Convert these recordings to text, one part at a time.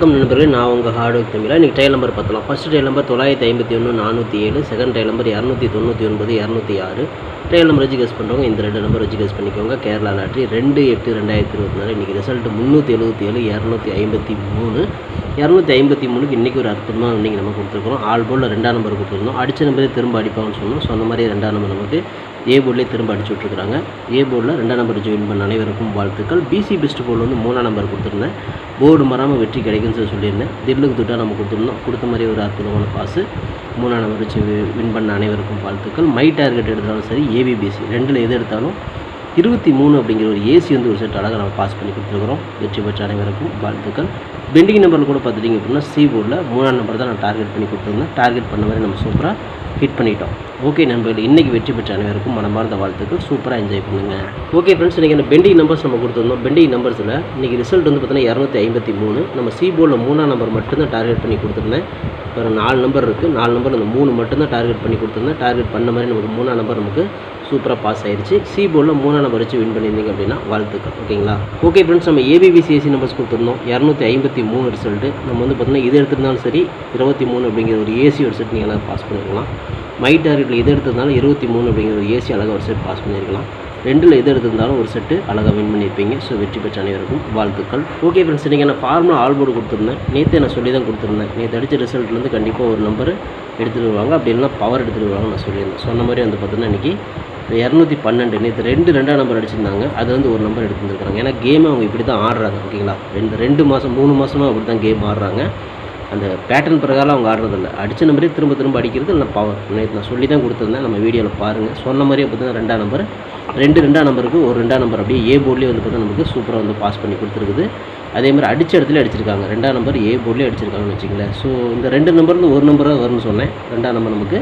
வணக்கம் நண்பர்களே நான் உங்கள் ஹார்ட் ஒர்க் தமிழா இன்றைக்கி டைல் நம்பர் பார்த்தலாம் ஃபஸ்ட் டைல் நம்பர் தொள்ளாயிரத்தி ஐம்பத்தி ஒன்று நானூற்றி ஏழு. செகண்ட் டைல் நம்பர் இரநூத்தி தொண்ணூற்றி ஒன்பது இரநூத்தி ஆறு. டைல் நம்பர் வச்சு கெஸ் பண்ணுறவங்க இந்த ரெண்டு நம்பர் வச்சு கெஸ் பண்ணிக்கோங்க. கேரளா லாட்ரி ரெண்டு எட்டு ரெண்டாயிரத்தி இருபத்தி நாலு. இன்றைக்கி ரிசல்ட் முந்நூற்றி எழுபத்தி ஏழு இரநூத்தி ஐம்பத்தி மூணு. இரநூத்தி ஐம்பத்தி மூணுக்கு இன்றைக்கி ஒரு அற்புதமாக இன்றைக்கி நம்ம கொடுத்துருக்குறோம். ஆல் போலில் ரெண்டாம் நம்பர் கொடுத்துருந்தோம் அடித்த நம்பரே திரும்ப அடிப்பாங்கன்னு சொன்னோம் சொன்ன மாதிரி ரெண்டாம் நம்பர் நமக்கு ஏ போர்ட்லேயே திரும்ப அடிச்சு விட்ருக்குறாங்க ஏ போர்டில் ரெண்டாம் நம்பர் ஜாயின் பண்ண அனைவருக்கும் வாழ்த்துக்கள். பிசி பெஸ்ட் போர்டில் வந்து மூணாம் நம்பர் கொடுத்துருந்தேன். போர்டு மறாமல் வெற்றி கிடைக்குன்னு சொல்லி சொல்லியிருந்தேன். தில்லுக்கு துட்டா நம்ம கொடுத்துருந்தோம் கொடுத்த மாதிரி ஒரு அற்புதமான பாஸு மூணாம் நம்பர் வச்சு வின் பண்ண அனைவருக்கும் வாழ்த்துக்கள். மை டார்கெட் எடுத்தாலும் சரி ஏபிபிசி ரெண்டில் எது எடுத்தாலும் இருபத்தி மூணு அப்படிங்கிற ஒரு ஏசி வந்து ஒரு செட் அழகாக நம்ம பாஸ் பண்ணி கொடுத்துருக்குறோம். வெற்றி பெற்ற அனைவருக்கும் வாழ்த்துக்கள். பெண்டிங் நம்பரில் கூட பார்த்துட்டிங்க அப்படின்னா சி போர்டில் மூணாம் நம்பர் தான் நான் டார்கெட் பண்ணி கொடுத்துருந்தேன். டார்கெட் பண்ண மாதிரி நம்ம சூப்பராக ஹிட் பண்ணிட்டோம். ஓகே நண்பர்கள் இன்றைக்கி வெற்றி பெற்ற அனைவருக்கும் மனமார்ந்த வாழ்த்துக்கள். சூப்பராக என்ஜாய் பண்ணுங்கள் ஓகே ஃப்ரெண்ட்ஸ் இன்றைக்கி அந்த பெண்டிங் நம்பர்ஸ் நம்ம கொடுத்துருந்தோம். பெண்டிங் நம்பர்ஸில் இன்றைக்கி ரிசல்ட் வந்து பார்த்தீங்கன்னா இரநூத்தி ஐம்பத்தி மூணு. நம்ம சி போர்டில் மூணாம் நம்பர் மட்டும்தான் டார்கெட் பண்ணி கொடுத்துருந்தேன். வேறு நாலு நம்பர் இருக்குது நாலு நம்பர் அந்த மூணு மட்டும்தான் டார்கெட் பண்ணி கொடுத்துருந்தேன். டார்கெட் பண்ண மாதிரி நமக்கு மூணாம் நம்பர் நமக்கு சூப்பராக பாஸ் ஆயிடுச்சு சி போர்டில் மூணாம் நம்பர் வச்சு வின் பண்ணியிருந்தீங்க அப்படின்னா வாழ்த்துக்கள். ஓகேங்களா ஓகே ஃப்ரெண்ட்ஸ் நம்ம ஏபிபிசிஎஸ்சி நம்பர்ஸ் கொடுத்துருந்தோம். இரநூத்தி ஐம்பத்தி மூணு ரிசல்ட்டு நம்ம வந்து பார்த்தீங்கன்னா இது எடுத்திருந்தாலும் சரி இருபத்தி மூணு அப்படிங்கிற ஒரு ஏசி ரிசல்ட் நீங்கள் எல்லாம் பாஸ் பண்ணிக்கலாம் மை டார்கெட்டில் எது எடுத்திருந்தாலும் இருபத்தி மூணு அப்படிங்கிற ஒரு ஏசி அழகாக ஒரு செட் பாஸ் பண்ணியிருக்கலாம். ரெண்டில் எது எடுத்திருந்தாலும் ஒரு செட்டு அழகாக வின் பண்ணியிருப்பீங்க. ஸோ வெற்றி பெற்ற அனைவருக்கும் வாழ்த்துக்கள். ஓகே ஃப்ரெண்ட்ஸ் இன்றைக்கி நான் ஃபார்முலா ஆல் போர்டு கொடுத்துருந்தேன். நேற்று நான் சொல்லி தான் கொடுத்துருந்தேன் நேற்று அடித்த ரிசல்ட்லேருந்து கண்டிப்பாக ஒரு நம்பர் எடுத்துகிட்டு வருவாங்க. அப்படி இல்லைனா பவர் எடுத்துகிட்டு வருவாங்க நான் சொல்லியிருந்தேன். சொன்ன மாதிரி வந்து பார்த்தீங்கன்னா இன்றைக்கி இரநூத்தி பன்னெண்டு நேற்று ரெண்டு ரெண்டாம் நம்பர் அடிச்சிருந்தாங்க. அது வந்து ஒரு நம்பர் எடுத்துருக்காங்க ஏன்னா கேம் அவங்க இப்படி தான் ஆடுறாங்க ஓகேங்களா ரெண்டு ரெண்டு மாதம் மூணு மாதமாக அப்படி தான் கேம் ஆடுறாங்க. அந்த பேட்டர்ன் பிரகாரம் அவங்க ஆடுறதில்ல. அடித்த நம்பரே திரும்ப திரும்ப அடிக்கிறது இல்லை பவர் நேற்று நான் சொல்லி தான் கொடுத்துருந்தேன். நம்ம வீடியோவில் பாருங்கள் சொன்ன மாதிரியே பார்த்தீங்கன்னா ரெண்டாம் நம்பர் ரெண்டு ரெண்டாம் நம்பருக்கு ஒரு ரெண்டாம் நம்பர் அப்படியே ஏ போர்ட்லேயே வந்து பார்த்தீங்கன்னா நமக்கு சூப்பராக வந்து பாஸ் பண்ணி கொடுத்துருக்குது. அதே மாதிரி அடித்த இடத்துல அடிச்சிருக்காங்க. ரெண்டாம் நம்பர் ஏ போர்ட்லேயே அடிச்சிருக்காங்கன்னு வச்சுங்களேன் ஸோ இந்த ரெண்டு நம்பர்லேருந்து ஒரு நம்பராக வரும்னு சொன்னேன். ரெண்டாம் நம்பர் நமக்கு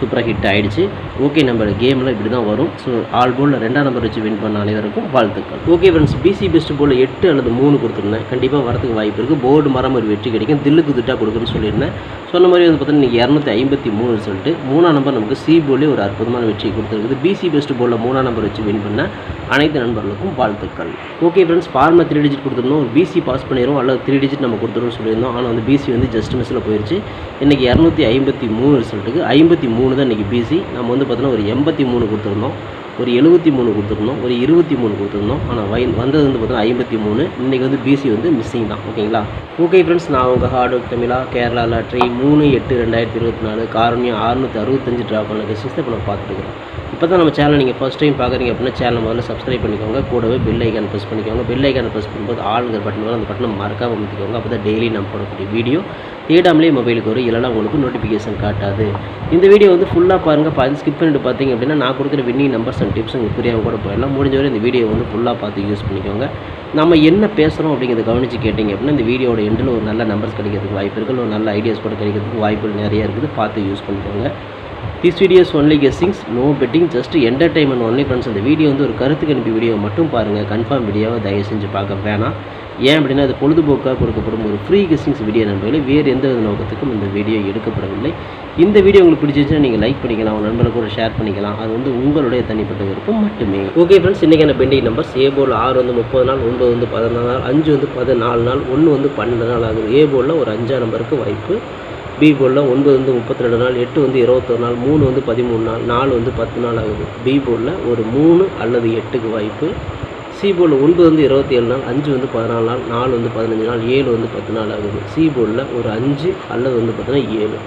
சூப்பராக ஹிட் ஆகிடுச்சு ஓகே நம்ம கேமில் இப்படி தான் வரும். ஸோ ஆல் போலில் ரெண்டாம் நம்பர் வச்சு வின் பண்ண அனைவருக்கும் வாழ்த்துக்கள். ஓகே ஃப்ரெண்ட்ஸ் பிசி பெஸ்ட் போல் எட்டு அல்லது மூணு கொடுத்துருந்தேன். கண்டிப்பாக வரதுக்கு வாய்ப்பு இருக்குது போர்டு மரம் ஒரு வெற்றி கிடைக்கும். தில்லுக்கு திட்டாக கொடுக்குன்னு சொல்லியிருந்தேன். சொன்ன மாதிரி வந்து பார்த்தீங்கன்னா இன்றைக்கி இரநூத்தி ஐம்பத்தி மூணு ரிசல்ட்டு மூணாம் நம்பர் நமக்கு சி போலே ஒரு அற்புதமான வெற்றி கொடுத்துருக்குது. பிசி பெஸ்ட் போலில் மூணாம் நம்பர் வச்சு வின் பண்ண அனைத்து நண்பர்களுக்கும் வாழ்த்துக்கள். ஓகே ஃப்ரெண்ட்ஸ் ஃபார்மில் த்ரீ டிஜிட் கொடுத்துருந்தோம். ஒரு பிசி பாஸ் பண்ணிடுவோம் அல்லது த்ரீ டிஜிட் நம்ம கொடுத்துருவோம்னு சொல்லியிருந்தோம். ஆனால் வந்து பிசி வந்து ஜஸ்ட் மிஸ்ஸில் போயிடுச்சு இன்றைக்கி இரநூத்தி ஐம்பத்தி மூணு ரிசல்ட்டுக்கு ஐம்பத்தி மூணு தான் இன்றைக்கி பிசி நம்ம வந்து பார்த்தோன்னா ஒரு எண்பத்தி மூணு கொடுத்துருந்தோம். ஒரு எழுபத்தி மூணு கொடுத்துருந்தோம். ஒரு இருபத்தி மூணு கொடுத்துருந்தோம். ஆனால் வை வந்தது வந்து பார்த்தீங்கன்னா ஐம்பத்தி மூணு. இன்றைக்கி வந்து பிசி வந்து மிஸ்ஸிங் தான். ஓகேங்களா ஓகே ஃப்ரெண்ட்ஸ் நான் உங்கள் ஹார்ட் ஒர்க் தமிழா கேரளா லாட்ரி மூணு எட்டு ரெண்டாயிரத்தி இருபத்தி நாலு காரணியம் அறுநூற்றி அறுபத்தஞ்சு ட்ராப் பண்ண கெஸ்டிஸ் இப்போ நான் பார்த்துருக்கோம் இப்போ தான் நம்ம சேனல் நீங்கள் ஃபஸ்ட் டைம் பார்க்குறீங்க அப்படின்னா சேனல் முதல்ல சப்ஸ்கிரைப் பண்ணிக்கோங்க. கூடவே பெல் ஐக்கான் ப்ரெஸ் பண்ணிக்கோங்க. பெல் ஐக்கான் ப்ரெஸ் பண்ணும்போது ஆளுங்கிற பட்டன் வரும் அந்த பட்டனை மறக்காமல் அமைத்துக்கோங்க. அப்போ தான் டெய்லி நம்ம போடக்கூடிய வீடியோ தேடாமலே மொபைலுக்கு வரும். இல்லைனா உங்களுக்கு நோட்டிஃபிகேஷன் காட்டாது. இந்த வீடியோ வந்து ஃபுல்லாக பாருங்கள் பாதி ஸ்கிப் பண்ணிட்டு பார்த்தீங்க அப்படின்னா நான் கொடுக்குற வின்னிங் நம்பர்ஸ் அண்ட் டிப்ஸ் உங்களுக்கு புரியாமல் கூட போயிடலாம். முடிஞ்ச வரை இந்த வீடியோ வந்து ஃபுல்லாக பார்த்து யூஸ் பண்ணிக்கோங்க. நம்ம என்ன பேசுகிறோம் அப்படிங்கிறத கவனித்து கேட்டிங்க அப்படின்னா இந்த வீடியோட எண்டில் ஒரு நல்ல நம்பர்ஸ் கிடைக்கிறதுக்கு வாய்ப்பு இருக்குது ஒரு நல்ல ஐடியாஸ் கூட கிடைக்கிறதுக்கு வாய்ப்புகள் நிறையா இருக்குது. பார்த்து யூஸ் பண்ணிக்கோங்க. This videos only guessings no betting just entertainment only friends அந்த வீடியோ வந்து ஒரு கருத்து அனுப்பி வீடியோ மட்டும் பாருங்கள் கன்ஃபார்ம் வீடியோவை தயவு செஞ்சு பார்க்க வேணாம். ஏன் அப்படின்னா அது பொழுதுபோக்காக கொடுக்கப்படும் ஒரு ஃப்ரீ கெஸ்டிங்ஸ் வீடியோ நண்பர்களே. வேறு எந்த வித நோக்கத்துக்கும் இந்த வீடியோ எடுக்கப்படவில்லை. இந்த வீடியோ உங்களுக்கு பிடிச்சிருச்சுன்னா நீங்கள் லைக் பண்ணிக்கலாம். உங்கள் நண்பர்களுக்கு கூட ஷேர் பண்ணிக்கலாம். அது வந்து உங்களுடைய தனிப்பட்ட விருப்பம் மட்டுமே. ஓகே ஃப்ரெண்ட்ஸ் இன்றைக்கான பெண்டிங் நம்பர்ஸ் ஏ போல் ஆறு வந்து முப்பது நாள் ஒன்பது வந்து பதினாறு நாள் அஞ்சு வந்து பதினாலு நாள் ஒன்று வந்து பன்னெண்டு நாள் ஆகும் ஏ போலில் ஒரு அஞ்சாம் நம்பருக்கு வாய்ப்பு பி போர்டில் ஒன்பது வந்து முப்பத்தி ரெண்டு நாள் எட்டு வந்து இருபத்தொரு நாள் மூணு வந்து பதிமூணு நாள் நாலு வந்து பத்து நாள் ஆகுது. பி போர்டில் ஒரு மூணு அல்லது எட்டுக்கு வாய்ப்பு. சி போர்டில் ஒன்பது வந்து இருபத்தி ஏழு நாள் அஞ்சு வந்து பதினாலு நாள் நாலு வந்து பதினஞ்சு நாள் ஏழு வந்து பத்து நாள் ஆகுது. சி போர்டில் ஒரு அஞ்சு அல்லது வந்து பார்த்தீங்கன்னா ஏழு.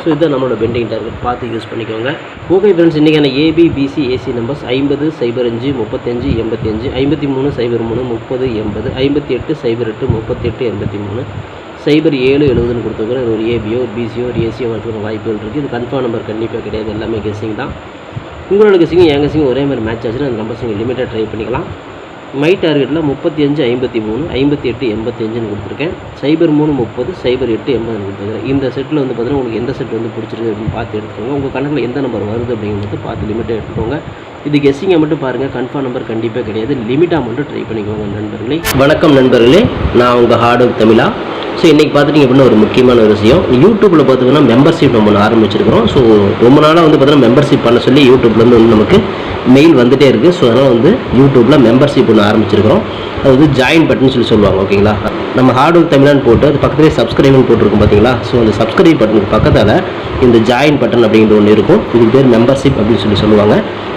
ஸோ இதுதான் நம்மளோட பெண்டிங் டார்கெட் பார்த்து யூஸ் பண்ணிக்கோங்க. ஓகே ஃப்ரெண்ட்ஸ் இன்றைக்கான ஏபி பிசி ஏசி நம்பர்ஸ் ஐம்பது சைபர் அஞ்சு முப்பத்தஞ்சு எண்பத்தஞ்சு ஐம்பத்தி மூணு சைபர் மூணு முப்பது எண்பது ஐம்பத்தி எட்டு சைபர் எட்டு முப்பத்தெட்டு எண்பத்தி மூணு. சைபர் ஏழு எழுபதுன்னு கொடுத்துருக்குறோம். இது ஒரு ஏபியோ ஒரு பிசியோ ஒரு ஏசியோ வரதுக்கான வாய்ப்புகள் இருக்குது இது கன்ஃபார்ம் நம்பர் கண்டிப்பாக கிடையாது. எல்லாமே கெஸ்ஸிங் தான். உங்களோட கெஸ்ஸிங் என் கெஸ்ஸிங் ஒரே மாதிரி மேட்ச் ஆச்சுன்னா அந்த நம்பர்ஸ் நீங்கள் லிமிட்டாக ட்ரை பண்ணிக்கலாம். மை டார்கெட்டில் முப்பத்தி அஞ்சு ஐம்பத்தி மூணு ஐம்பத்தி எட்டு எண்பத்தி அஞ்சுன்னு கொடுத்துருக்கேன். சைபர் மூணு முப்பது சைபர் எட்டு எண்பதுன்னு கொடுத்துருக்கேன். இந்த செட்டில் வந்து பார்த்தீங்கன்னா உங்களுக்கு எந்த செட் வந்து பிடிச்சிருக்கு அப்படின்னு பார்த்து எடுத்துக்கோங்க. உங்கள் கணக்கில் எந்த நம்பர் வருது அப்படிங்கிறது பார்த்து லிமிட்டை எடுத்துக்கோங்க. இது கெஸ்ஸிங்கை மட்டும் பாருங்கள் கன்ஃபார்ம் நம்பர் கண்டிப்பாக கிடையாது. லிமிட்டாக மட்டும் ட்ரை பண்ணிக்கோங்க நண்பர்களே. வணக்கம் நண்பர்களே. நான் உங்கள் ஹார்டு தமிழா. ஸோ இன்றைக்கி பார்த்துட்டிங்க அப்படின்னா ஒரு முக்கியமான ஒரு விஷயம். யூடியூப்பில் பார்த்தீங்கன்னா மெம்பர்ஷிப் நம்ம ஒன்று ஆரம்பிச்சிருக்கிறோம். ஸோ ரொம்ப நாளாக வந்து பார்த்தீங்கன்னா மெம்பர்ஷிப் பண்ண சொல்லி யூடியூப்லேருந்து வந்து நமக்கு மெயில் வந்துகிட்டே இருக்குது ஸோ அதனால் வந்து யூடியூப்பில் மெம்பர்ஷிப் ஒன்று ஆரம்பிச்சிருக்கிறோம். அது வந்து ஜாயின் பட்டன் சொல்லி சொல்லுவாங்க ஓகேங்களா நம்ம ஹார்ட் ஒர்க் தமிழ்னு போட்டு அது பக்கத்துலேயே சப்ஸ்கிரைப்னு போட்டிருக்கோம் பார்த்தீங்களா ஸோ அந்த சப்ஸ்கிரைப் பட்டனுக்கு பக்கத்தால் இந்த ஜாயின் பட்டன் அப்படிங்கிற ஒன்று இருக்கும். இதுக்கு பேர் மெம்பர்ஷிப் அப்படின்னு சொல்லி சொல்லுவாங்க.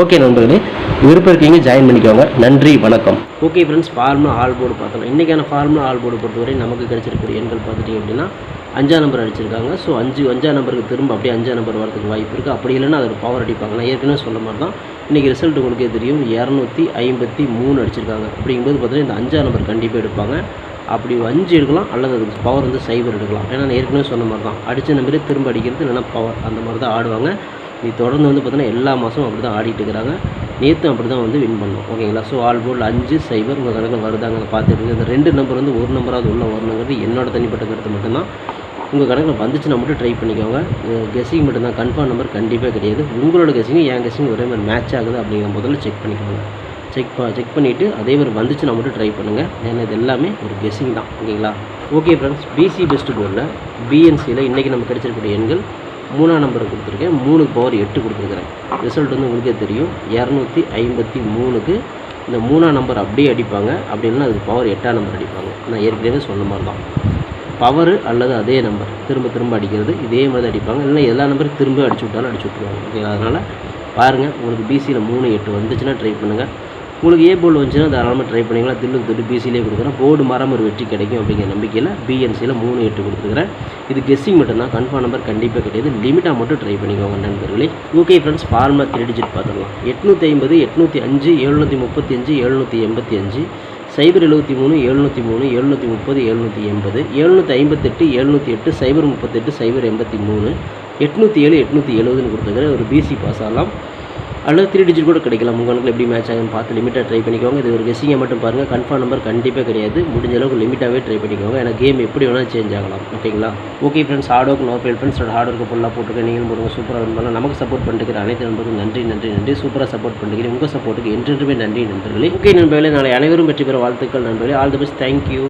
ஓகே நண்பர்களே விருப்பம் இருக்கீங்க ஜாயின் பண்ணிக்கோங்க. நன்றி வணக்கம். Okay friends formula all board பார்த்தோம். இன்றைக்கான ஃபார்முலா ஆல் போர்டு பொறுத்தவரை நமக்கு கிடைச்சிருக்கிற எண்கள் பார்த்துட்டிங்க அப்படின்னா அஞ்சாம் நம்பர் அடிச்சிருக்காங்க. ஸோ அஞ்சு அஞ்சாம் நம்பருக்கு திரும்ப அப்படியே அஞ்சாம் நம்பர் வரதுக்கு வாய்ப்பு இருக்குது அப்படி இல்லைன்னா அதோட பவர் அடிப்பாங்க. நான் ஏற்கனவே சொன்ன மாதிரி தான் இன்றைக்கி ரிசல்ட் உங்களுக்கே தெரியும். இரநூத்தி ஐம்பத்தி மூணு அடிச்சிருக்காங்க. அப்படிங்கும்போது பார்த்தீங்கன்னா இந்த அஞ்சாம் நம்பர் கண்டிப்பாக எடுப்பாங்க. அப்படி அஞ்சு எடுக்கலாம் அல்லது அதுக்கு பவர் வந்து சைபர் எடுக்கலாம். ஏன்னா நான் ஏற்கனவே சொன்ன மாதிரி தான். அடித்த நம்பரே திரும்ப அடிக்கிறது இல்லைன்னா பவர் அந்த மாதிரி தான் ஆடுவாங்க. நீ தொடர்ந்து வந்து பார்த்தீங்கன்னா எல்லா மாதமும் அப்படி தான் ஆடிட்டு இருக்கிறாங்க. நேற்றும் அப்படி தான் வந்து வின் பண்ணோம். ஓகேங்களா ஸோ ஆல் போல் அஞ்சு சைபர் உங்கள் கணக்கில் வருதாங்க பார்த்துட்டு இந்த ரெண்டு நம்பர் வந்து ஒரு நம்பராவது உள்ள வரணுங்கிறது என்னோட தனிப்பட்ட கருத்து மட்டும்தான். உங்கள் கணக்கில் வந்துச்சுன்னா மட்டும் ட்ரை பண்ணிக்கோங்க. கெஸிங் மட்டும்தான். கன்ஃபார்ம் நம்பர் கண்டிப்பாக கிடையாது. உங்களோட கெஸிங் என் கெஸிங் ஒரே மாதிரி மேட்ச் ஆகுது அப்படிங்கிற முதல்ல செக் பண்ணிக்கோங்க. செக் பா செக் பண்ணிவிட்டு அதே மாதிரி வந்துச்சுன்னா மட்டும் ட்ரை பண்ணுங்கள் ஏன்னா இது எல்லாமே ஒரு கெஸிங் தான். ஓகேங்களா ஓகே ஃப்ரெண்ட்ஸ் பிசி பெஸ்ட் போர்டில் பிஎன்சியில் இன்றைக்கி நம்ம கிடைச்சிருக்கக்கூடிய எண்கள் மூணாம் நம்பரை கொடுத்துருக்கேன். மூணுக்கு பவர் எட்டு கொடுத்துருக்குறேன். ரிசல்ட் வந்து உங்களுக்கே தெரியும். இரநூத்தி ஐம்பத்தி மூணுக்கு இந்த மூணாம் நம்பர் அப்படியே அடிப்பாங்க. அப்படி இல்லைன்னா அதுக்கு பவர் எட்டாம் நம்பர் அடிப்பாங்க. நான் ஏற்கனவே சொன்ன மாதிரி தான். பவர் அல்லது அதே நம்பர் திரும்ப திரும்ப அடிக்கிறது. இதே மாதிரி தான் அடிப்பாங்க. இல்லைன்னா எல்லா நம்பரும் திரும்ப அடிச்சு விட்டாலும் அடிச்சு விட்ருவாங்க ஓகே அதனால் பாருங்கள் உங்களுக்கு பிசியில் மூணு எட்டு வந்துச்சுன்னா ட்ரை பண்ணுங்கள் உங்களுக்கு ஏ போர்டு வந்துச்சுன்னா தாராளமாக ட்ரை பண்ணிங்களா தில்லுக்கு தொட்டு பிசிலே கொடுக்குறேன். போர்டு மரம் ஒரு வெற்றி கிடைக்கும் அப்படிங்கிற நம்பிக்கையில் பிஎன்சியில் மூணு எட்டு கொடுத்துருக்குறேன். இது கெஸ்ஸிங் மட்டும்தான். கன்ஃபார்ம் நம்பர் கண்டிப்பாக கிடையாது. லிமிட்டாக மட்டும் ட்ரை பண்ணிக்கோங்க நண்பர்களே. Okay friends formula three digit பார்த்துடலாம். எட்நூற்றி ஐம்பது எட்நூற்றி அஞ்சு எழுநூற்றி முப்பத்தி அஞ்சு எழுநூற்றி எண்பத்தி அஞ்சு. சைபர் எழுபத்தி மூணு எழுநூற்றி மூணு எழுநூற்றி முப்பது எழுநூற்றி எண்பது. எழுநூற்றி ஐம்பத்தெட்டு எழுநூற்றி எட்டு சைபர் முப்பத்தெட்டு சைபர் எண்பத்தி மூணு. எட்நூற்றி ஏழு எட்நூற்றி எழுபதுன்னு கொடுத்துருக்குற ஒரு பிசி பாஸ் ஆகலாம். அல்லது த்ரீ டிஜிட் கூட கிடைக்கலாம். உங்களுக்கு எப்படி மேட்ச் ஆகுன்னு பார்த்து லிமிட்டாக ட்ரை பண்ணிக்கோங்க. இது ஒரு கெஸ்ஸிங்கை மட்டும் பாருங்கள் கன்ஃபார்ம் நம்பர் கண்டிப்பாக கிடையாது. முடிஞ்ச அளவுக்கு லிமிட்டாகவே ட்ரை பண்ணிக்கோங்க. ஏன்னா கேம் எப்படி வேணால் சேஞ்ச் ஆகலாம். ஓகேங்களா okay friends hard work no fail ஃப்ரெண்ட்ஸோட ஹார்ட் ஒர்க்கு ஃபுல்லாக போட்டுருக்கேன். நீங்களும் போடுங்க. சூப்பராக இருந்தாலும் நமக்கு சப்போர்ட் பண்ணிருக்கிற அனைத்து நண்பர்களும் நன்றி நன்றி நன்றி. சூப்பராக சப்போர்ட் பண்ணிக்கிறேன். உங்கள் சப்போர்ட்டுக்கு என்றென்றுமே நன்றி நண்பர்களே. ஓகே நண்பர்களே நாளை அனைவரும் வெற்றி பெற வாழ்த்துக்கள் நண்பர்களே. All the best thank you